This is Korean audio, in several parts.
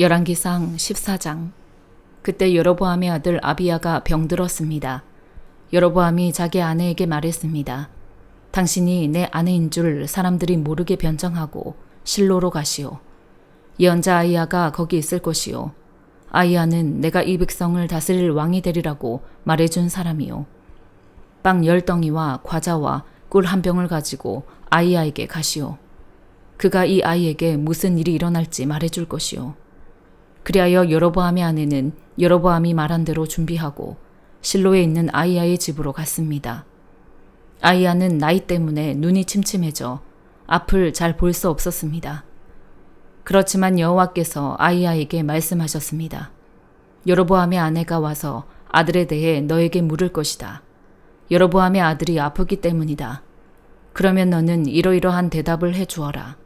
열왕기상 14장 그때 여로보암의 아들 아비야가 병들었습니다. 여로보암이 자기 아내에게 말했습니다. 당신이 내 아내인 줄 사람들이 모르게 변장하고 실로로 가시오. 예언자 아이야가 거기 있을 것이오. 아이야는 내가 이 백성을 다스릴 왕이 되리라고 말해준 사람이오. 빵열 덩이와 과자와 꿀 한 병을 가지고 아이야에게 가시오. 그가 이 아이에게 무슨 일이 일어날지 말해줄 것이오. 그리하여 여로보암의 아내는 여로보암이 말한 대로 준비하고 실로에 있는 아이야의 집으로 갔습니다. 아이야는 나이 때문에 눈이 침침해져 앞을 잘 볼 수 없었습니다. 그렇지만 여호와께서 아이야에게 말씀하셨습니다. 여로보암의 아내가 와서 아들에 대해 너에게 물을 것이다. 여로보암의 아들이 아프기 때문이다. 그러면 너는 이러이러한 대답을 해 주어라.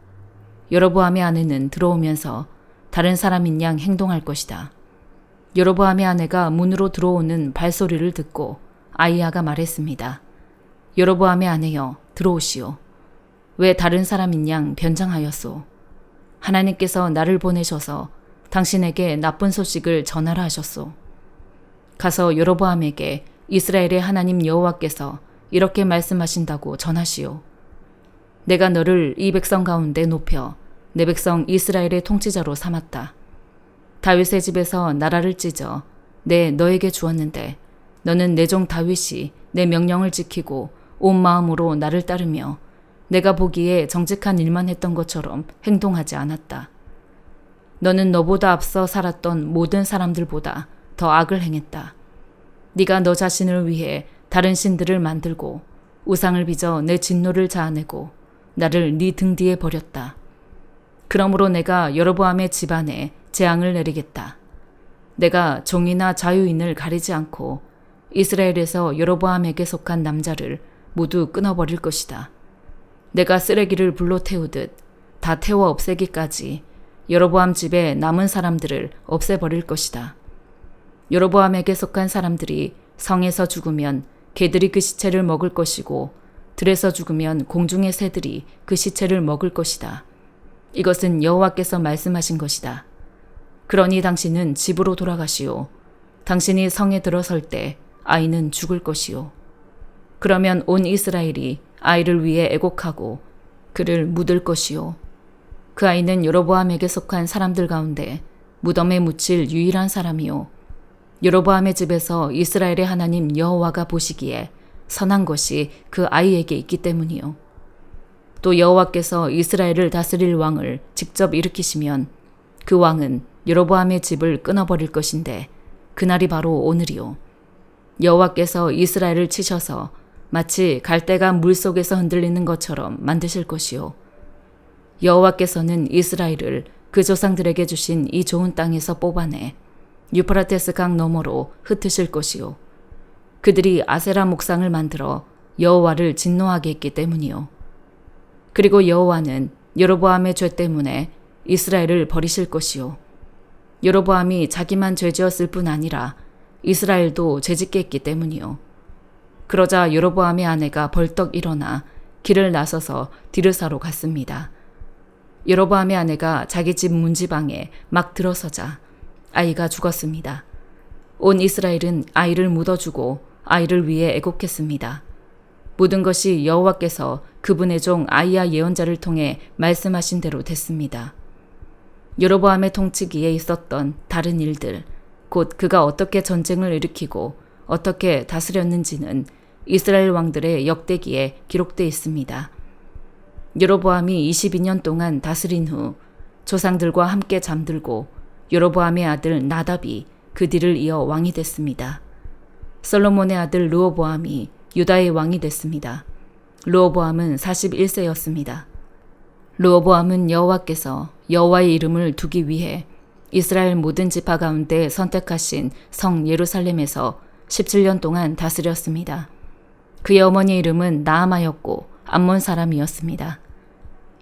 여로보암의 아내는 들어오면서 다른 사람인 양 행동할 것이다. 여로보암의 아내가 문으로 들어오는 발소리를 듣고 아이야가 말했습니다. 여로보암의 아내여 들어오시오. 왜 다른 사람인 양 변장하였소? 하나님께서 나를 보내셔서 당신에게 나쁜 소식을 전하라 하셨소. 가서 여로보암에게 이스라엘의 하나님 여호와께서 이렇게 말씀하신다고 전하시오. 내가 너를 이 백성 가운데 높여 내 백성 이스라엘의 통치자로 삼았다. 다윗의 집에서 나라를 찢어 내 너에게 주었는데 너는 내 종 다윗이 내 명령을 지키고 온 마음으로 나를 따르며 내가 보기에 정직한 일만 했던 것처럼 행동하지 않았다. 너는 너보다 앞서 살았던 모든 사람들보다 더 악을 행했다. 네가 너 자신을 위해 다른 신들을 만들고 우상을 빚어 내 진노를 자아내고 나를 네 등 뒤에 버렸다. 그러므로 내가 여로보암의 집안에 재앙을 내리겠다. 내가 종이나 자유인을 가리지 않고 이스라엘에서 여로보암에게 속한 남자를 모두 끊어버릴 것이다. 내가 쓰레기를 불로 태우듯 다 태워 없애기까지 여로보암 집에 남은 사람들을 없애버릴 것이다. 여로보암에게 속한 사람들이 성에서 죽으면 개들이 그 시체를 먹을 것이고 들에서 죽으면 공중의 새들이 그 시체를 먹을 것이다. 이것은 여호와께서 말씀하신 것이다. 그러니 당신은 집으로 돌아가시오. 당신이 성에 들어설 때 아이는 죽을 것이오. 그러면 온 이스라엘이 아이를 위해 애곡하고 그를 묻을 것이오. 그 아이는 여로보암에게 속한 사람들 가운데 무덤에 묻힐 유일한 사람이오. 여로보암의 집에서 이스라엘의 하나님 여호와가 보시기에 선한 것이 그 아이에게 있기 때문이요. 또 여호와께서 이스라엘을 다스릴 왕을 직접 일으키시면 그 왕은 여로보암의 집을 끊어버릴 것인데 그날이 바로 오늘이요. 여호와께서 이스라엘을 치셔서 마치 갈대가 물 속에서 흔들리는 것처럼 만드실 것이요. 여호와께서는 이스라엘을 그 조상들에게 주신 이 좋은 땅에서 뽑아내 유프라테스 강 너머로 흩으실 것이요. 그들이 아세라 목상을 만들어 여호와를 진노하게 했기 때문이요. 그리고 여호와는 여로보암의 죄 때문에 이스라엘을 버리실 것이요. 여로보암이 자기만 죄지었을 뿐 아니라 이스라엘도 죄짓게 했기 때문이요. 그러자 여로보암의 아내가 벌떡 일어나 길을 나서서 디르사로 갔습니다. 여로보암의 아내가 자기 집 문지방에 막 들어서자 아이가 죽었습니다. 온 이스라엘은 아이를 묻어주고 아이를 위해 애곡했습니다. 모든 것이 여호와께서 그분의 종 아이야 예언자를 통해 말씀하신 대로 됐습니다. 여로보암의 통치기에 있었던 다른 일들, 곧 그가 어떻게 전쟁을 일으키고 어떻게 다스렸는지는 이스라엘 왕들의 역대기에 기록되어 있습니다. 여로보암이 22년 동안 다스린 후 조상들과 함께 잠들고 여로보암의 아들 나답이 그 뒤를 이어 왕이 됐습니다. 솔로몬의 아들 르오보암이 유다의 왕이 됐습니다. 르오보암은 41세였습니다. 르오보암은 여호와께서 여호와의 이름을 두기 위해 이스라엘 모든 지파 가운데 선택하신 성 예루살렘에서 17년 동안 다스렸습니다. 그의 어머니 이름은 나아마였고 암몬 사람이었습니다.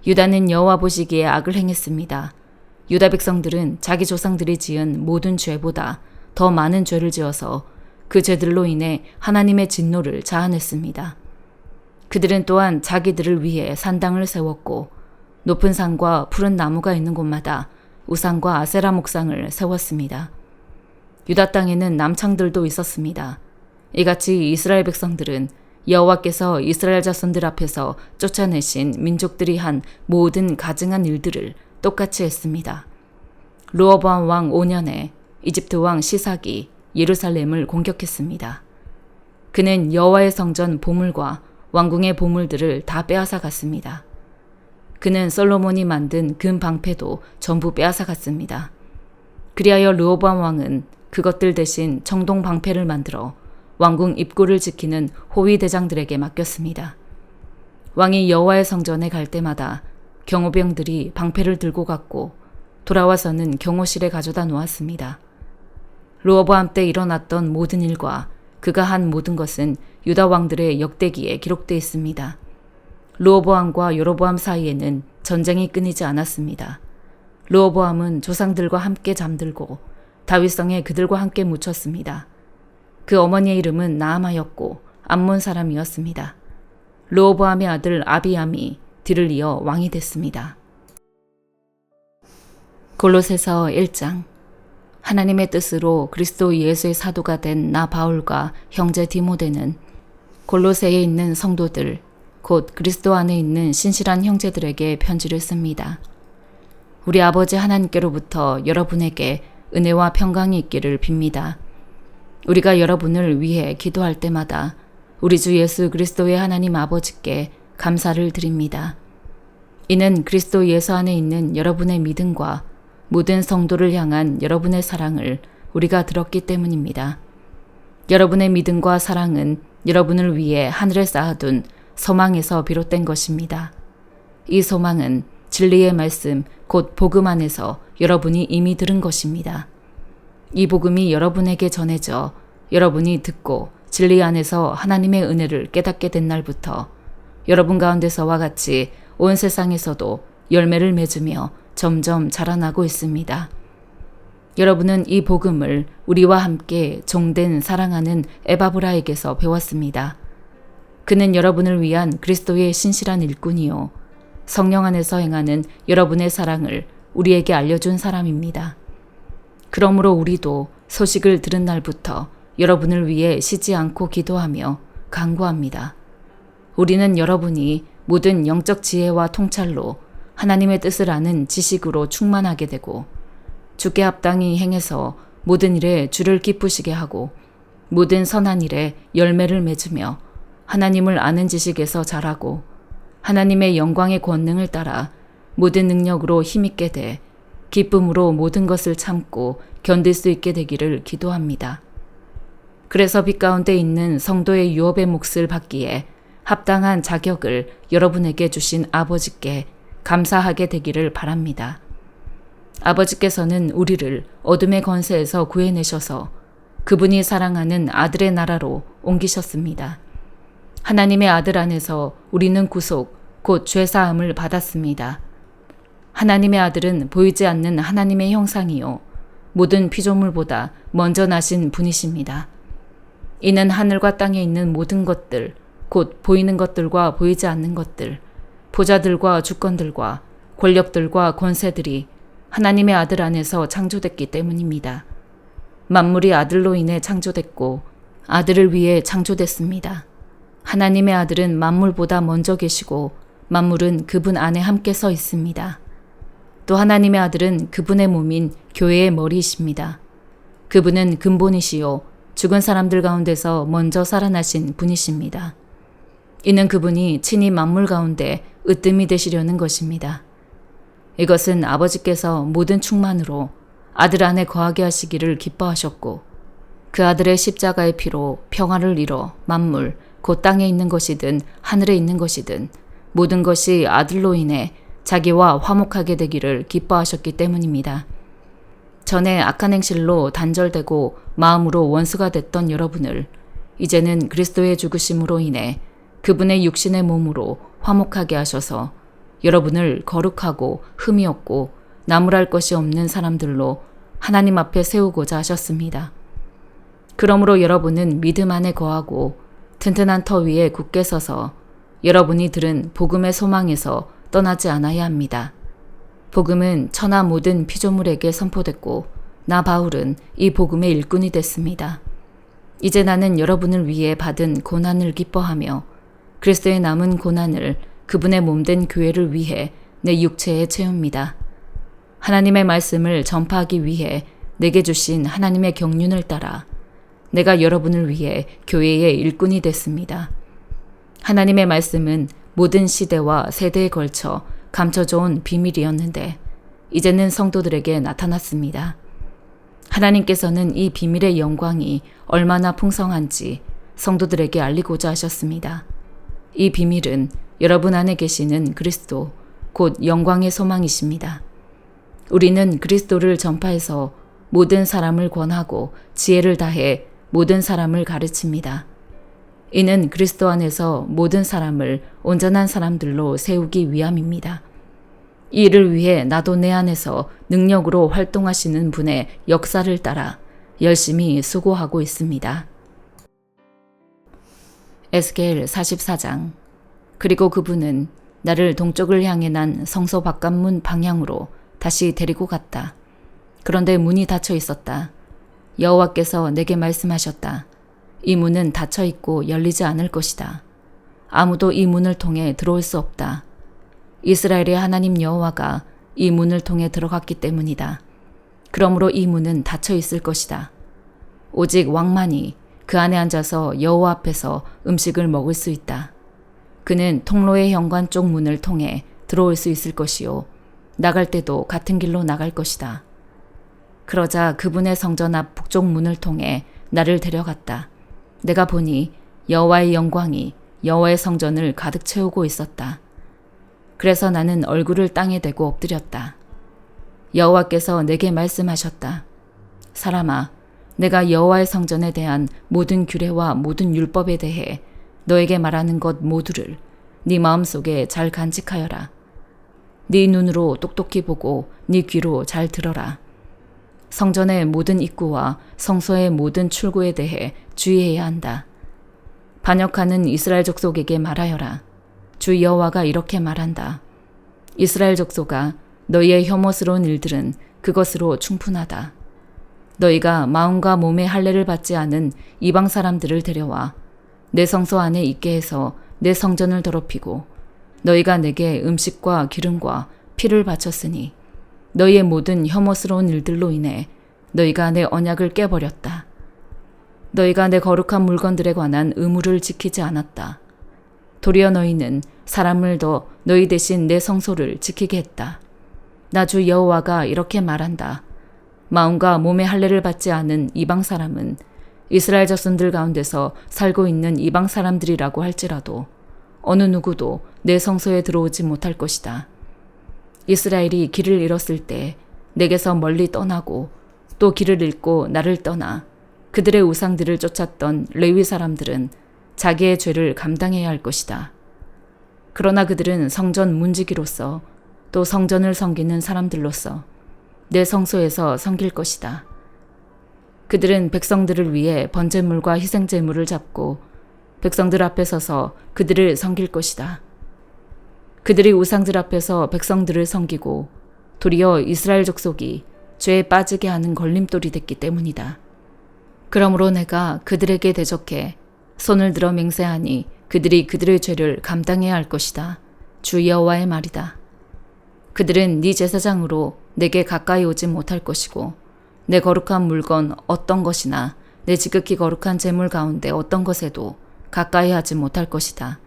유다는 여호와 보시기에 악을 행했습니다. 유다 백성들은 자기 조상들이 지은 모든 죄보다 더 많은 죄를 지어서 그 죄들로 인해 하나님의 진노를 자아냈습니다. 그들은 또한 자기들을 위해 산당을 세웠고 높은 산과 푸른 나무가 있는 곳마다 우상과 아세라 목상을 세웠습니다. 유다 땅에는 남창들도 있었습니다. 이같이 이스라엘 백성들은 여호와께서 이스라엘 자손들 앞에서 쫓아내신 민족들이 한 모든 가증한 일들을 똑같이 했습니다. 루어보암 왕 5년에 이집트 왕 시삭이 예루살렘을 공격했습니다. 그는 여호와의 성전 보물과 왕궁의 보물들을 다 빼앗아 갔습니다. 그는 솔로몬이 만든 금 방패도 전부 빼앗아 갔습니다. 그리하여 르호보암 왕은 그것들 대신 청동 방패를 만들어 왕궁 입구를 지키는 호위 대장들에게 맡겼습니다. 왕이 여호와의 성전에 갈 때마다 경호병들이 방패를 들고 갔고 돌아와서는 경호실에 가져다 놓았습니다. 르호보암 때 일어났던 모든 일과 그가 한 모든 것은 유다 왕들의 역대기에 기록되어 있습니다. 르호보암과 여로보암 사이에는 전쟁이 끊이지 않았습니다. 르호보암은 조상들과 함께 잠들고 다윗성에 그들과 함께 묻혔습니다. 그 어머니의 이름은 나아마였고 암몬 사람이었습니다. 르호보암의 아들 아비암이 뒤를 이어 왕이 됐습니다. 골로새서 1장 하나님의 뜻으로 그리스도 예수의 사도가 된 나 바울과 형제 디모데는 골로새에 있는 성도들 곧 그리스도 안에 있는 신실한 형제들에게 편지를 씁니다. 우리 아버지 하나님께로부터 여러분에게 은혜와 평강이 있기를 빕니다. 우리가 여러분을 위해 기도할 때마다 우리 주 예수 그리스도의 하나님 아버지께 감사를 드립니다. 이는 그리스도 예수 안에 있는 여러분의 믿음과 모든 성도를 향한 여러분의 사랑을 우리가 들었기 때문입니다. 여러분의 믿음과 사랑은 여러분을 위해 하늘에 쌓아둔 소망에서 비롯된 것입니다. 이 소망은 진리의 말씀, 곧 복음 안에서 여러분이 이미 들은 것입니다. 이 복음이 여러분에게 전해져 여러분이 듣고 진리 안에서 하나님의 은혜를 깨닫게 된 날부터 여러분 가운데서와 같이 온 세상에서도 열매를 맺으며 점점 자라나고 있습니다. 여러분은 이 복음을 우리와 함께 종된 사랑하는 에바브라에게서 배웠습니다. 그는 여러분을 위한 그리스도의 신실한 일꾼이요. 성령 안에서 행하는 여러분의 사랑을 우리에게 알려준 사람입니다. 그러므로 우리도 소식을 들은 날부터 여러분을 위해 쉬지 않고 기도하며 간구합니다. 우리는 여러분이 모든 영적 지혜와 통찰로 하나님의 뜻을 아는 지식으로 충만하게 되고 주께 합당히 행해서 모든 일에 주를 기쁘시게 하고 모든 선한 일에 열매를 맺으며 하나님을 아는 지식에서 자라고 하나님의 영광의 권능을 따라 모든 능력으로 힘있게 돼 기쁨으로 모든 것을 참고 견딜 수 있게 되기를 기도합니다. 그래서 빛 가운데 있는 성도의 유업의 몫을 받기에 합당한 자격을 여러분에게 주신 아버지께 감사하게 되기를 바랍니다. 아버지께서는 우리를 어둠의 건세에서 구해내셔서 그분이 사랑하는 아들의 나라로 옮기셨습니다. 하나님의 아들 안에서 우리는 구속, 곧 죄사함을 받았습니다. 하나님의 아들은 보이지 않는 하나님의 형상이요. 모든 피조물보다 먼저 나신 분이십니다. 이는 하늘과 땅에 있는 모든 것들, 곧 보이는 것들과 보이지 않는 것들, 보자들과 주권들과 권력들과 권세들이 하나님의 아들 안에서 창조됐기 때문입니다. 만물이 아들로 인해 창조됐고 아들을 위해 창조됐습니다. 하나님의 아들은 만물보다 먼저 계시고 만물은 그분 안에 함께 서 있습니다. 또 하나님의 아들은 그분의 몸인 교회의 머리이십니다. 그분은 근본이시요 죽은 사람들 가운데서 먼저 살아나신 분이십니다. 이는 그분이 친히 만물 가운데 으뜸이 되시려는 것입니다. 이것은 아버지께서 모든 충만으로 아들 안에 거하게 하시기를 기뻐하셨고 그 아들의 십자가의 피로 평화를 이뤄 만물 곧 땅에 있는 것이든 하늘에 있는 것이든 모든 것이 아들로 인해 자기와 화목하게 되기를 기뻐하셨기 때문입니다. 전에 악한 행실로 단절되고 마음으로 원수가 됐던 여러분을 이제는 그리스도의 죽으심으로 인해 그분의 육신의 몸으로 화목하게 하셔서 여러분을 거룩하고 흠이 없고 나무랄 것이 없는 사람들로 하나님 앞에 세우고자 하셨습니다. 그러므로 여러분은 믿음 안에 거하고 튼튼한 터 위에 굳게 서서 여러분이 들은 복음의 소망에서 떠나지 않아야 합니다. 복음은 천하 모든 피조물에게 선포됐고 나 바울은 이 복음의 일꾼이 됐습니다. 이제 나는 여러분을 위해 받은 고난을 기뻐하며 그리스도의 남은 고난을 그분의 몸된 교회를 위해 내 육체에 채웁니다. 하나님의 말씀을 전파하기 위해 내게 주신 하나님의 경륜을 따라 내가 여러분을 위해 교회의 일꾼이 됐습니다. 하나님의 말씀은 모든 시대와 세대에 걸쳐 감춰져 온 비밀이었는데 이제는 성도들에게 나타났습니다. 하나님께서는 이 비밀의 영광이 얼마나 풍성한지 성도들에게 알리고자 하셨습니다. 이 비밀은 여러분 안에 계시는 그리스도, 곧 영광의 소망이십니다. 우리는 그리스도를 전파해서 모든 사람을 권하고 지혜를 다해 모든 사람을 가르칩니다. 이는 그리스도 안에서 모든 사람을 온전한 사람들로 세우기 위함입니다. 이 일을 위해 나도 내 안에서 능력으로 활동하시는 분의 역사를 따라 열심히 수고하고 있습니다. 에스겔 44장 그리고 그분은 나를 동쪽을 향해 난 성소 바깥문 방향으로 다시 데리고 갔다. 그런데 문이 닫혀 있었다. 여호와께서 내게 말씀하셨다. 이 문은 닫혀 있고 열리지 않을 것이다. 아무도 이 문을 통해 들어올 수 없다. 이스라엘의 하나님 여호와가 이 문을 통해 들어갔기 때문이다. 그러므로 이 문은 닫혀 있을 것이다. 오직 왕만이 그 안에 앉아서 여호와 앞에서 음식을 먹을 수 있다. 그는 통로의 현관 쪽 문을 통해 들어올 수 있을 것이요. 나갈 때도 같은 길로 나갈 것이다. 그러자 그분의 성전 앞 북쪽 문을 통해 나를 데려갔다. 내가 보니 여호와의 영광이 여호와의 성전을 가득 채우고 있었다. 그래서 나는 얼굴을 땅에 대고 엎드렸다. 여호와께서 내게 말씀하셨다. 사람아, 내가 여호와의 성전에 대한 모든 규례와 모든 율법에 대해 너에게 말하는 것 모두를 네 마음속에 잘 간직하여라. 네 눈으로 똑똑히 보고 네 귀로 잘 들어라. 성전의 모든 입구와 성소의 모든 출구에 대해 주의해야 한다. 반역하는 이스라엘 족속에게 말하여라. 주 여호와가 이렇게 말한다. 이스라엘 족속아 너희의 혐오스러운 일들은 그것으로 충분하다. 너희가 마음과 몸의 할례를 받지 않은 이방 사람들을 데려와 내 성소 안에 있게 해서 내 성전을 더럽히고 너희가 내게 음식과 기름과 피를 바쳤으니 너희의 모든 혐오스러운 일들로 인해 너희가 내 언약을 깨버렸다. 너희가 내 거룩한 물건들에 관한 의무를 지키지 않았다. 도리어 너희는 사람을 더 너희 대신 내 성소를 지키게 했다. 나 주 여호와가 이렇게 말한다. 마음과 몸의 할례를 받지 않은 이방 사람은 이스라엘 자손들 가운데서 살고 있는 이방 사람들이라고 할지라도 어느 누구도 내 성소에 들어오지 못할 것이다. 이스라엘이 길을 잃었을 때 내게서 멀리 떠나고 또 길을 잃고 나를 떠나 그들의 우상들을 쫓았던 레위 사람들은 자기의 죄를 감당해야 할 것이다. 그러나 그들은 성전 문지기로서 또 성전을 섬기는 사람들로서 내 성소에서 섬길 것이다. 그들은 백성들을 위해 번제물과 희생제물을 잡고 백성들 앞에 서서 그들을 섬길 것이다. 그들이 우상들 앞에서 백성들을 섬기고 도리어 이스라엘 족속이 죄에 빠지게 하는 걸림돌이 됐기 때문이다. 그러므로 내가 그들에게 대적해 손을 들어 맹세하니 그들이 그들의 죄를 감당해야 할 것이다. 주 여호와의 말이다. 그들은 네 제사장으로 내게 가까이 오지 못할 것이고 내 거룩한 물건 어떤 것이나 내 지극히 거룩한 재물 가운데 어떤 것에도 가까이 하지 못할 것이다.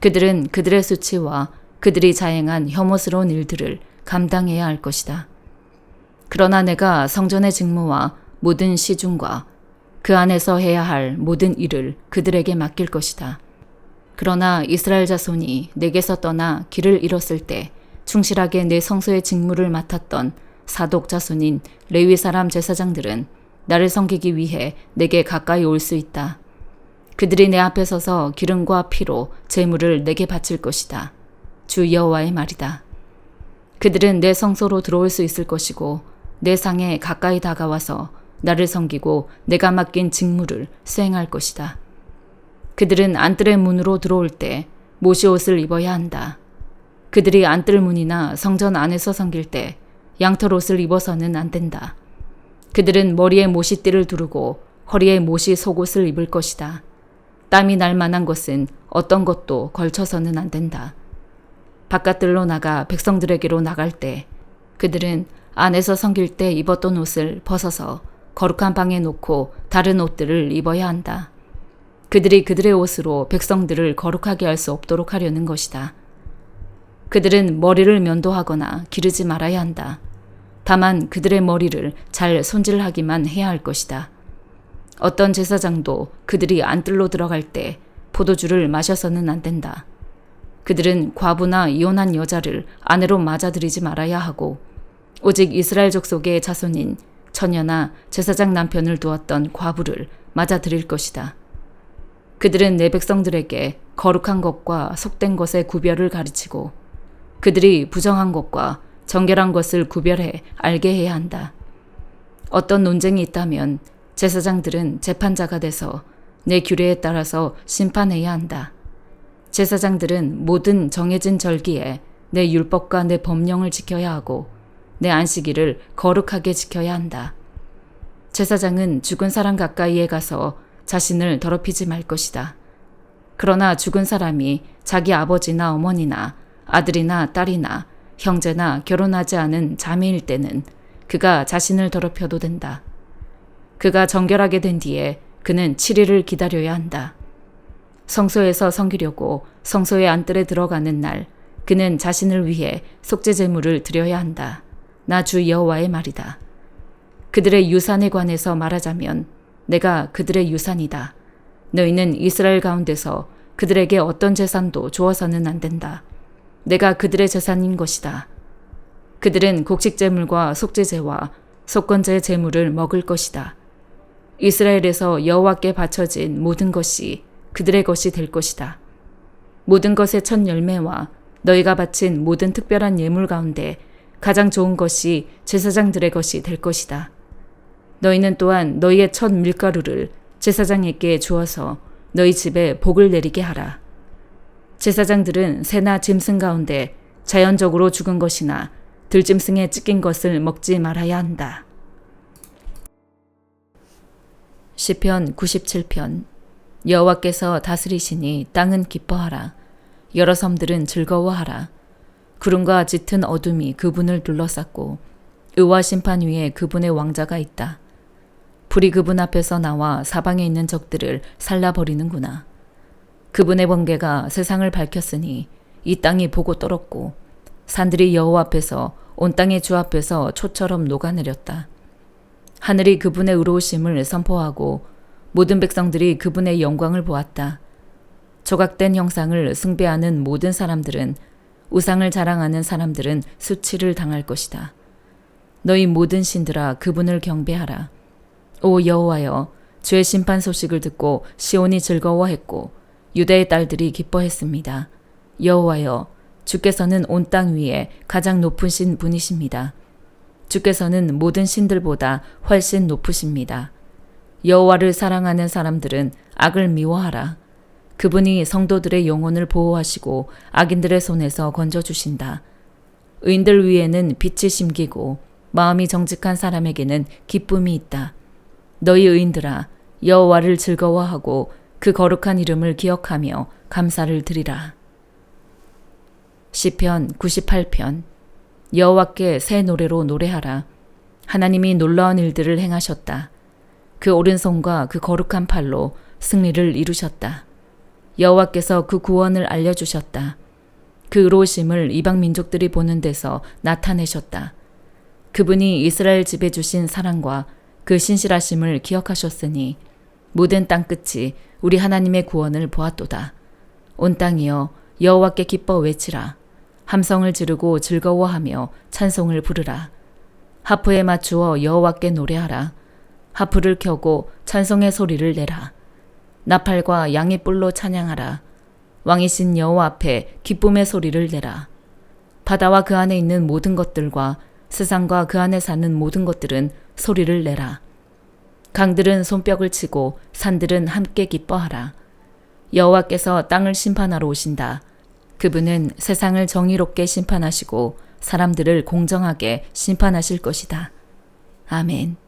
그들은 그들의 수치와 그들이 자행한 혐오스러운 일들을 감당해야 할 것이다. 그러나 내가 성전의 직무와 모든 시중과 그 안에서 해야 할 모든 일을 그들에게 맡길 것이다. 그러나 이스라엘 자손이 내게서 떠나 길을 잃었을 때 충실하게 내 성소의 직무를 맡았던 사독 자손인 레위 사람 제사장들은 나를 섬기기 위해 내게 가까이 올 수 있다. 그들이 내 앞에 서서 기름과 피로 제물을 내게 바칠 것이다. 주 여호와의 말이다. 그들은 내 성소로 들어올 수 있을 것이고 내 상에 가까이 다가와서 나를 섬기고 내가 맡긴 직무를 수행할 것이다. 그들은 안뜰의 문으로 들어올 때 모시 옷을 입어야 한다. 그들이 안뜰 문이나 성전 안에서 섬길 때 양털 옷을 입어서는 안 된다. 그들은 머리에 모시띠를 두르고 허리에 모시 속옷을 입을 것이다. 땀이 날 만한 것은 어떤 것도 걸쳐서는 안 된다. 바깥들로 나가 백성들에게로 나갈 때 그들은 안에서 섬길 때 입었던 옷을 벗어서 거룩한 방에 놓고 다른 옷들을 입어야 한다. 그들이 그들의 옷으로 백성들을 거룩하게 할 수 없도록 하려는 것이다. 그들은 머리를 면도하거나 기르지 말아야 한다. 다만 그들의 머리를 잘 손질하기만 해야 할 것이다. 어떤 제사장도 그들이 안뜰로 들어갈 때 포도주를 마셔서는 안 된다. 그들은 과부나 이혼한 여자를 아내로 맞아들이지 말아야 하고 오직 이스라엘 족속의 자손인 처녀나 제사장 남편을 두었던 과부를 맞아들일 것이다. 그들은 내 백성들에게 거룩한 것과 속된 것의 구별을 가르치고 그들이 부정한 것과 정결한 것을 구별해 알게 해야 한다. 어떤 논쟁이 있다면 제사장들은 재판자가 돼서 내 규례에 따라서 심판해야 한다. 제사장들은 모든 정해진 절기에 내 율법과 내 법령을 지켜야 하고 내 안식일을 거룩하게 지켜야 한다. 제사장은 죽은 사람 가까이에 가서 자신을 더럽히지 말 것이다. 그러나 죽은 사람이 자기 아버지나 어머니나 아들이나 딸이나 형제나 결혼하지 않은 자매일 때는 그가 자신을 더럽혀도 된다. 그가 정결하게 된 뒤에 그는 7일을 기다려야 한다. 성소에서 섬기려고 성소의 안뜰에 들어가는 날 그는 자신을 위해 속죄 제물을 드려야 한다. 나 주 여호와의 말이다. 그들의 유산에 관해서 말하자면 내가 그들의 유산이다. 너희는 이스라엘 가운데서 그들에게 어떤 재산도 주어서는 안 된다. 내가 그들의 재산인 것이다. 그들은 곡식 제물과 속죄제와 속건제 제물을 먹을 것이다. 이스라엘에서 여호와께 바쳐진 모든 것이 그들의 것이 될 것이다. 모든 것의 첫 열매와 너희가 바친 모든 특별한 예물 가운데 가장 좋은 것이 제사장들의 것이 될 것이다. 너희는 또한 너희의 첫 밀가루를 제사장에게 주어서 너희 집에 복을 내리게 하라. 제사장들은 새나 짐승 가운데 자연적으로 죽은 것이나 들짐승에 찢긴 것을 먹지 말아야 한다. 시편 97편 여호와께서 다스리시니 땅은 기뻐하라 여러 섬들은 즐거워하라 구름과 짙은 어둠이 그분을 둘러쌌고 의와 심판 위에 그분의 왕자가 있다. 불이 그분 앞에서 나와 사방에 있는 적들을 살라 버리는구나. 그분의 번개가 세상을 밝혔으니 이 땅이 보고 떨었고 산들이 여호와 앞에서 온 땅의 주 앞에서 초처럼 녹아내렸다. 하늘이 그분의 의로우심을 선포하고 모든 백성들이 그분의 영광을 보았다. 조각된 형상을 숭배하는 모든 사람들은 우상을 자랑하는 사람들은 수치를 당할 것이다. 너희 모든 신들아 그분을 경배하라. 오 여호와여 주의 심판 소식을 듣고 시온이 즐거워했고 유대의 딸들이 기뻐했습니다. 여호와여 주께서는 온 땅 위에 가장 높은 신 분이십니다. 주께서는 모든 신들보다 훨씬 높으십니다. 여호와를 사랑하는 사람들은 악을 미워하라. 그분이 성도들의 영혼을 보호하시고 악인들의 손에서 건져 주신다. 의인들 위에는 빛이 심기고 마음이 정직한 사람에게는 기쁨이 있다. 너희 의인들아 여호와를 즐거워하고 그 거룩한 이름을 기억하며 감사를 드리라. 시편 98편 여호와께 새 노래로 노래하라. 하나님이 놀라운 일들을 행하셨다. 그 오른손과 그 거룩한 팔로 승리를 이루셨다. 여호와께서 그 구원을 알려주셨다. 그 의로우심을 이방 민족들이 보는 데서 나타내셨다. 그분이 이스라엘 집에 주신 사랑과 그 신실하심을 기억하셨으니 모든 땅 끝이 우리 하나님의 구원을 보았도다. 온 땅이여 여호와께 기뻐 외치라. 함성을 지르고 즐거워하며 찬송을 부르라. 하프에 맞추어 여호와께 노래하라. 하프를 켜고 찬송의 소리를 내라. 나팔과 양의 뿔로 찬양하라. 왕이신 여호와 앞에 기쁨의 소리를 내라. 바다와 그 안에 있는 모든 것들과 세상과 그 안에 사는 모든 것들은 소리를 내라. 강들은 손뼉을 치고 산들은 함께 기뻐하라. 여호와께서 땅을 심판하러 오신다. 그분은 세상을 정의롭게 심판하시고 사람들을 공정하게 심판하실 것이다. 아멘.